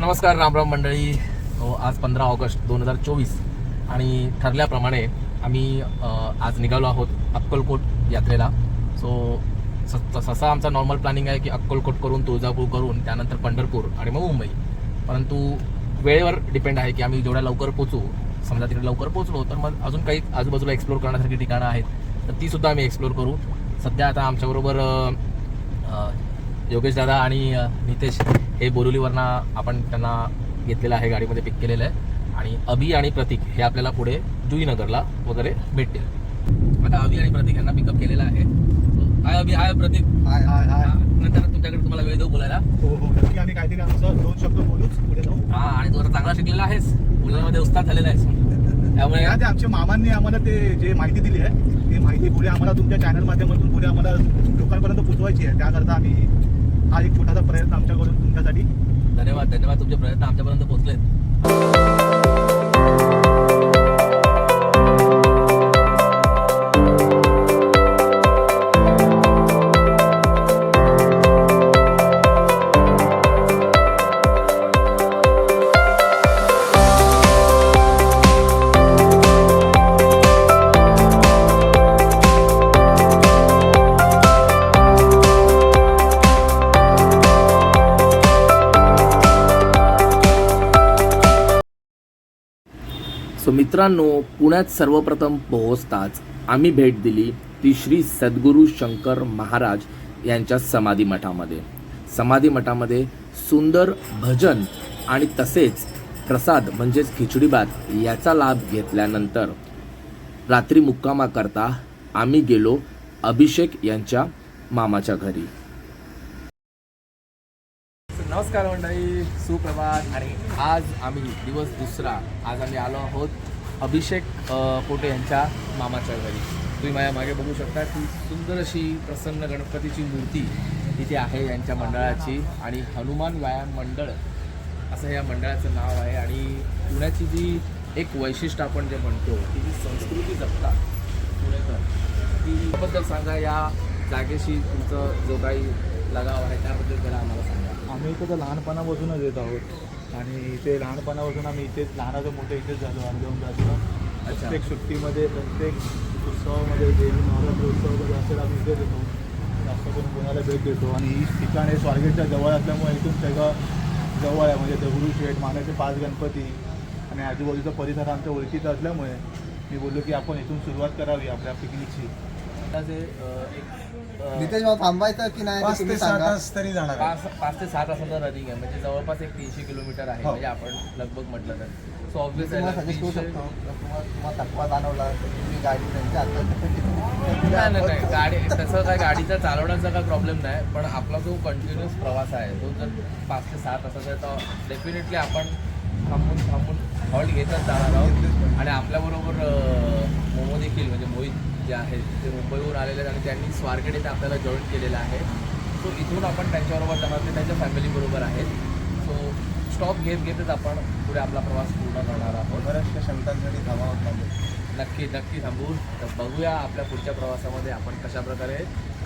नमस्कार रामराम मंडळी. हो, आज पंधरा ऑगस्ट दोन हजार चोवीस आणि ठरल्याप्रमाणे आम्ही आज निघालो आहोत अक्कलकोट यात्रेला. सो ससा आमचा नॉर्मल प्लॅनिंग आहे की अक्कलकोट करून तुळजापूर करून त्यानंतर पंढरपूर आणि मग मुंबई. परंतु वेळेवर डिपेंड आहे की आम्ही जेवढ्या लवकर पोचू समजा तिकडे लवकर पोचलो तर मग अजून काही आजूबाजूला एक्सप्लोर करण्यासारखी ठिकाणं आहेत तर ती सुद्धा आम्ही एक्सप्लोर करू. सध्या आता आमच्याबरोबर योगेश दादा आणि नितेश हे बोरिवलीवरनं आपण त्यांना घेतलेलं आहे गाडीमध्ये पिक केलेलं आहे. आणि अभि आणि प्रतीक हे आपल्याला पुढे जुईनगरला वगैरे भेटतील. आता अभि आणि प्रतीक यांना पिकअप केलेलं आहे. हाय अभि हाय प्रतीक. हाय हाय हाय. नंतर तुमच्याकडे तुम्हाला वेळ देऊ बोलायला. हो हो नक्की. आम्ही काहीतरी आमचं दोन शब्द बोलूच पुढे जाऊ. हा आणि तू चांगला शिकलेला आहेस. बोलण्यामध्ये उस्ताद झालेला आहेस. त्यामुळे ते आमच्या मामांनी आम्हाला ते जे माहिती दिली आहे ती माहिती पुढे आम्हाला तुमच्या चॅनल माध्यमातून पुढे आम्हाला लोकांपर्यंत पोहोचवायची आहे. त्याकरता आम्ही हा एक छोटासा प्रयत्न आमच्याकडून तुमच्यासाठी. धन्यवाद धन्यवाद. तुमचे प्रयत्न आमच्यापर्यंत पोहोचलेत. सो मित्रांनो पुण्यात सर्वप्रथम पोहोचताच आम्ही भेट दिली ती श्री सद्गुरू शंकर महाराज यांच्या समाधी मठामध्ये समाधी मठामध्ये सुंदर भजन आणि तसेच प्रसाद म्हणजेच खिचडी भात याचा लाभ घेतल्यानंतर रात्री मुक्कामाकरता आम्ही गेलो अभिषेक यांच्या मामाच्या घरी. नमस्कार मंडळी सुप्रभात. आणि आज आम्ही दिवस दुसरा. आज आम्ही आलो आहोत अभिषेक पोटे यांच्या मामाच्या घरी. तुम्ही माझ्या मागे बघू शकता की सुंदर अशी प्रसन्न गणपतीची मूर्ती इथे आहे यांच्या मंडळाची. आणि हनुमान व्यायाम मंडळ असं या मंडळाचं नाव आहे. आणि पुण्याची जी एक वैशिष्ट्य आपण जे म्हणतो की जी संस्कृती जपतात पुणेकर ती बद्दल सांगा. या जागेशी तुमचं जो काही लगाव आहे त्याबद्दल जरा आम्हाला सांगा. आम्ही इथं तर लहानपणापासूनच येत आहोत. आणि इथे लहानपणापासून आम्ही इथेच लहानाचं मोठं इथेच झालो अर्धवून जातो प्रत्येक सुट्टीमध्ये प्रत्येक उत्सवामध्ये देवी नवरात्र उत्सव वगैरे असेल आम्ही इथेच येतो. जास्त करून पुण्याला भेट देतो. आणि ही ठिकाण हे स्वारगेटच्या जवळ असल्यामुळे इथून सगळं जवळ आहे. म्हणजे दगडूशेठ मानाचे पाच गणपती आणि आजूबाजूचा परिसर आमच्या ओळखीचा असल्यामुळे मी बोललो की आपण इथून सुरुवात करावी आपल्या पिकनिकची. त्याचे अ, एक नितेश भाऊ थांबायचं की नाही ते पाच तुम्ही ते सात सांगा. तास तरी जाणार आहे. पाच पाच ते सात तासाचं रनिंग आहे. म्हणजे जवळपास एक तीनशे किलोमीटर आहे. हो. म्हणजे आपण लगभग म्हटलं तर. सो मी ऑब्विस तुम्हाला सजेस्ट करू शकतो. जर तुम्हाला तुम्हाला थकवा जाणवला तर तुम्ही गाडी नाही नाही नाही. गाडी तसं काय गाडीचा चालवण्याचा काय प्रॉब्लेम नाही. पण आपला जो कंटिन्युअस प्रवास आहे तो जर पाच ते सहा तासाचा आहे तर डेफिनेटली आपण थांबून थांबून हॉल्ट घेतच जाणार आहोत. आणि आपल्याबरोबर अं, मोमो देखील म्हणजे मोहित जे आहेत ते मुंबईहून आलेले आहेत आणि त्यांनी स्वारगेट इथे आपल्याला जॉईन केलेलं आहे. सो इथून आपण त्यांच्याबरोबर जाणार ते त्यांच्या फॅमिलीबरोबर आहेत. सो स्टॉप घेत घेतच आपण पुढे आपला प्रवास पूर्ण करणार आहोत. बऱ्याचशा क्षमतांसाठी थांबावं लागेल नक्की नक्की थांबू तर बघूया आपल्या पुढच्या प्रवासामध्ये आपण कशा प्रकारे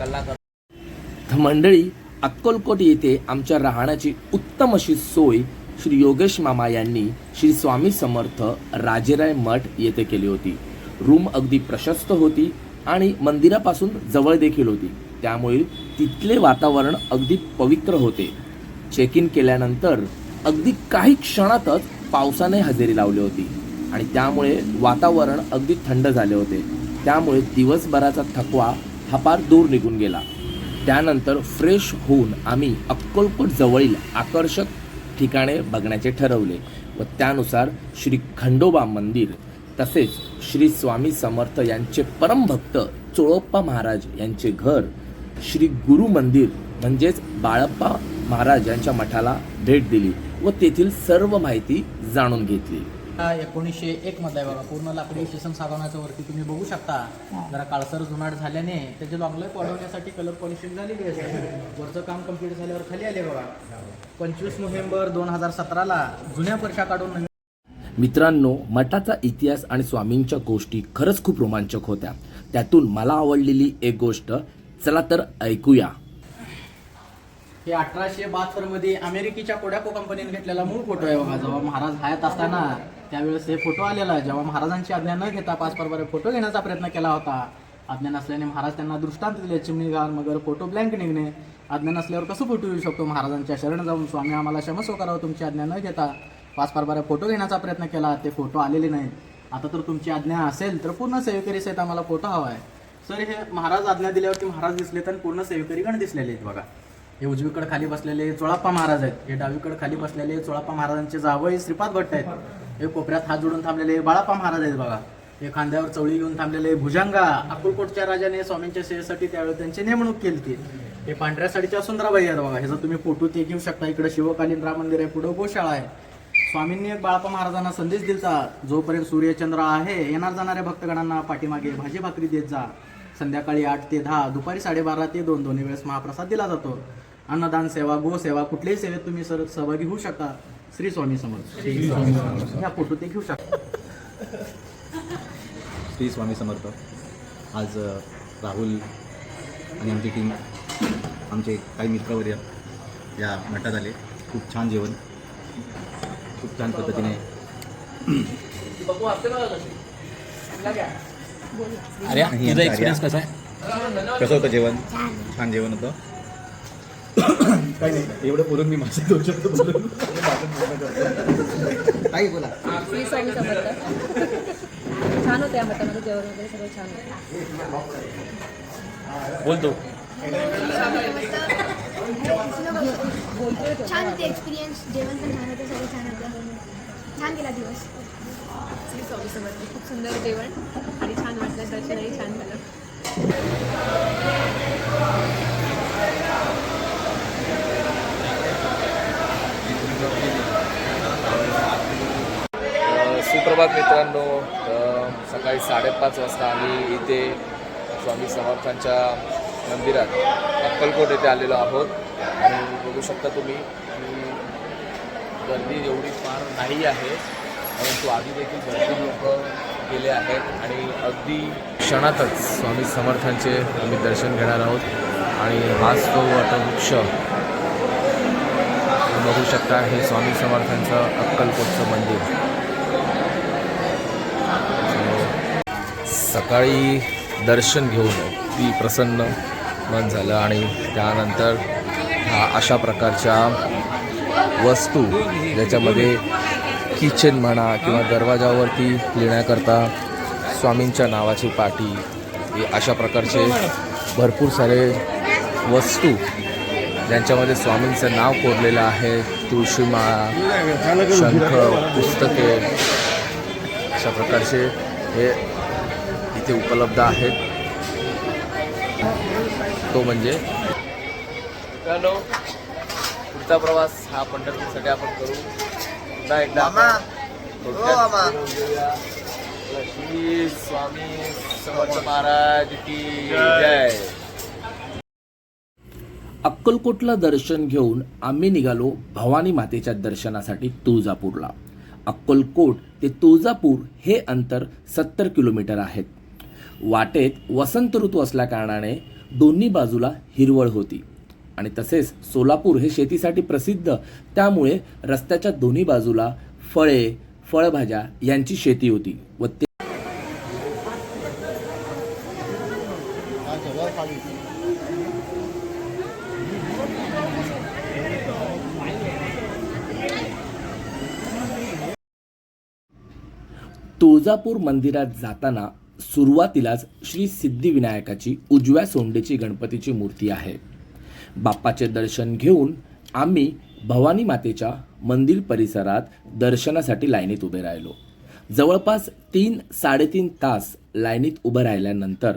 कल्ला कर मंडळी अक्कलकोट येथे आमच्या राहण्याची उत्तम अशी सोय श्री योगेश मामा यांनी श्री स्वामी समर्थ राजेराय मठ येथे केली होती. रूम अगदी प्रशस्त होती आणि मंदिरापासून जवळ देखील होती. त्यामुळे तिथले वातावरण अगदी पवित्र होते. चेक इन केल्यानंतर अगदी काही क्षणातच पावसाने हजेरी लावली होती आणि त्यामुळे वातावरण अगदी थंड झाले होते. त्यामुळे दिवसभराचा थकवा हा दूर निघून गेला. त्यानंतर फ्रेश होऊन आम्ही अक्कलकोट जवळील आकर्षक ठिकाणे बघण्याचे ठरवले व त्यानुसार श्री खंडोबा मंदिर तसेच श्री स्वामी समर्थ यांचे परमभक्त चोळप्पा महाराज यांचे घर श्री गुरु मंदिर म्हणजेच बाळप्पा महाराज यांच्या मठाला भेट दिली व तेथील सर्व माहिती जाणून घेतली. हा एकोणीसशे एक मधला आहे बघा पूर्ण लाकडी स्टेशन साधवण्याच्या वरती तुम्ही बघू शकता. जरा काळसर जुनाट झाल्याने त्याचे लॉंगलाईफ वाढवण्यासाठी कलर पॉलिशिंग झालेली असते वरचं काम कंप्लीट झाल्यावर खाली आले बघा. पंचवीस नोव्हेंबर दोन हजार सतराला जुन्या वर्षा काढून मित्रांनो मठाचा इतिहास आणि स्वामींच्या गोष्टी खरंच खूप रोमांचक होत्या. त्यातून मला आवडलेली एक गोष्ट चला तर ऐकूया. हे अठराशे बहात्तरमध्ये अमेरिकेच्या कोडॅको कंपनीने घेतलेला मूळ फोटो आहे बघा. जेव्हा महाराज हयात असताना त्यावेळेस हे फोटो आलेला जेव्हा महाराजांची आज्ञा न घेता पाच परबारे फोटो घेण्याचा प्रयत्न केला होता आज्ञा नसल्याने महाराज त्यांना दृष्टांत दिले. चिमणी घाल मगर फोटो ब्लँक निघणे. आज्ञा नसल्यावर कसं फोटो येऊ शकतो? महाराजांच्या शरण जाऊन स्वामी आम्हाला क्षमस्व करावं तुमची आज्ञा न घेता पाच परबारे फोटो घेण्याचा प्रयत्न केला ते फोटो आलेले नाहीत. आता तर तुमची आज्ञा असेल तर पूर्ण सेवेकरी सहित आम्हाला फोटो हवा आहे. सर हे महाराज आज्ञा दिल्यावरती महाराज दिसले तर पूर्ण सेवेकरी गण दिसलेले आहेत बघा. हे उजवीकडे खाली बसलेले चोळाप्पा महाराज आहेत हे डावीकडे खाली बसलेले चोळाप्पा महाराजांचे जावई श्रीपाद भट्ट आहेत. हे कोपऱ्यात हात जोडून थांबलेले बाळाप्पा महाराज आहेत बघा. हे खांद्यावर चवळी घेऊन थांबलेले भुजंगा अक्कलकोटच्या राजाने स्वामींच्या सेवेसाठी त्यावेळी त्यांची नेमणूक केली होती. हे पांढऱ्या साडीच्या सुंदराबाई आहेत बघा. ह्याचा तुम्ही फोटो ते घेऊ शकता इकडे शिवकालीन राम मंदिर आहे पुढे गोशाळा आहे. स्वामींनी एक बाळाप्पा महाराजांना संदेश दिलता जोपर्यंत सूर्यचंद्र आहे येणार जाणाऱ्या भक्तगणांना पाठीमागे भाजी भाकरी देत जा. संध्याकाळी आठ ते दहा दुपारी साडेबारा ते दोन दोन्ही वेळेस महाप्रसाद दिला जातो. अन्नदान सेवा गो सेवा कुठल्याही सेवेत तुम्ही सर सहभागी होऊ शकता. श्री स्वामी समर्थ. ह्या फोटो ते घेऊ शकता. श्री स्वामी समर्थ. आज राहुल आणि आमची टीम आमचे काही मित्रवर्य या मठात आले. खूप छान जेवण. खूप छान पद्धतीने. अरे तुझा एक्सपिरियन्स. कसा आहे? कसं होतं जेवण? छान जेवण होतं. काही नाही एवढं बोलून मी माझे दोन शब्द बोलून काही बोला. छान होते जेवण वगैरे सगळं छान होतं. बोलतो छान होते एक्सपिरियन्स जेवण पण छान होतं सगळं छान होतं. छान गेला दिवस. खूप सुंदर जेवण आणि छान वाटलं दर्शनही छान झालं. सुप्रभात मित्रांनो. सकाळी साडेपाच वाजता आम्ही इथे स्वामी समर्थांच्या मंदिरात. अक्कलकोट येथे आलेलो आहोत. आणि बघू शकता तुम्ही गर्दी एवढी फार नाही आहे. परंतु आधी देखील गर्दी लोक गेले आहेत. आणि अगदी क्षणातच स्वामी समर्थांचे आम्ही दर्शन घेणार आहोत. आणि हाच तो वटवृक्ष बघू शकता हे स्वामी समर्थांचं अक्कलकोटचं मंदिर. सकाळी दर्शन घेऊन ती प्रसन्न मन झालं आणि त्यानंतर अशा प्रकारच्या वस्तू ज्याच्यामध्ये किचन म्हणा किंवा दरवाजावरती लिहिण्याकरता स्वामींच्या नावाची पाटी हे अशा प्रकारचे भरपूर सारे वस्तू ज्यांच्यामध्ये स्वामींचं नाव कोरलेलं आहे. तुळशीमाळा शंख पुस्तके अशा प्रकारचे हे इथे उपलब्ध आहेत. तो म्हणजे. मित्रांनो पुढचा प्रवास हा पंढरपूरसाठी आपण करू. पुन्हा एकदा हो, श्री स्वामी समर्थ महाराज की जय. अक्कलकोटला दर्शन घेऊन आम्ही निघालो भवानी मातेच्या दर्शनासाठी तुळजापूरला. अक्कलकोट ते तुळजापूर हे अंतर सत्तर किलोमीटर आहेत. वाटेत वसंत ऋतू असल्या कारणाने दोन्ही बाजूला हिरवळ होती. आणि तसेच सोलापूर हे शेतीसाठी प्रसिद्ध. त्यामुळे रस्त्याच्या दोन्ही बाजूला फळे फळभाज्या यांची शेती होती व ते तुळजापूर मंदिरात जाताना सुरुवातीलाच श्री सिद्धिविनायकाची उजव्या सोंडेची गणपतीची मूर्ती आहे. बाप्पाचे दर्शन घेऊन आम्ही भवानी मातेच्या मंदिर परिसरात दर्शनासाठी लाईनीत उभे राहिलो. जवळपास तीन साडेतीन तास लाईनीत उभं राहिल्यानंतर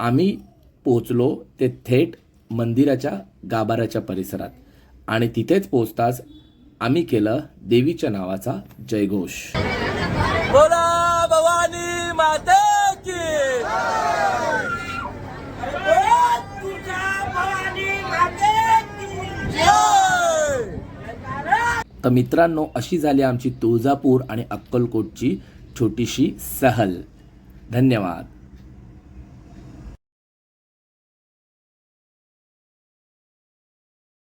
आम्ही पोचलो ते थेट मंदिराच्या गाभाऱ्याच्या परिसरात आणि तिथेच पोचताच आम्ही केलं देवीच्या नावाचा जयघोष. तर मित्रांनो अशी झाली आमची तुळजापूर आणि अक्कलकोटची छोटीशी सहल. धन्यवाद.